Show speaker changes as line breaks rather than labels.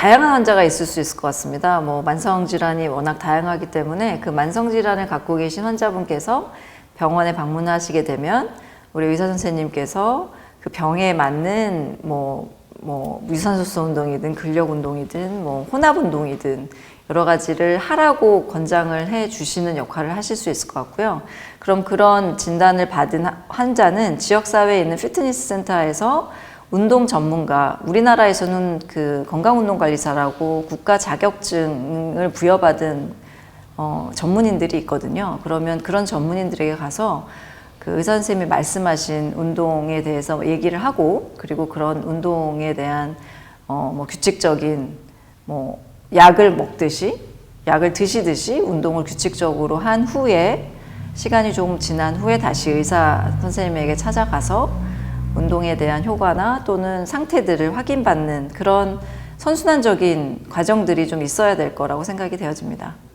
다양한 환자가 있을 수 있을 것 같습니다. 뭐 만성 질환이 워낙 다양하기 때문에 그 만성 질환을 갖고 계신 환자분께서 병원에 방문하시게 되면 우리 의사 선생님께서 그 병에 맞는 뭐, 뭐 유산소성 운동이든 근력 운동이든 뭐 혼합 운동이든 여러 가지를 하라고 권장을 해 주시는 역할을 하실 수 있을 것 같고요. 그럼 그런 진단을 받은 하- 환자는 지역사회에 있는 피트니스 센터에서 운동 전문가, 우리나라에서는 그 건강운동관리사라고 국가 자격증을 부여받은 어, 전문인들이 있거든요. 그러면 그런 전문인들에게 가서 그 의사 선생님이 말씀하신 운동에 대해서 얘기를 하고 그리고 그런 운동에 대한 어, 뭐 규칙적인 뭐 약을 먹듯이 약을 드시듯이 운동을 규칙적으로 한 후에 시간이 조금 지난 후에 다시 의사 선생님에게 찾아가서 운동에 대한 효과나 또는 상태들을 확인받는 그런 선순환적인 과정들이 좀 있어야 될 거라고 생각이 되어집니다.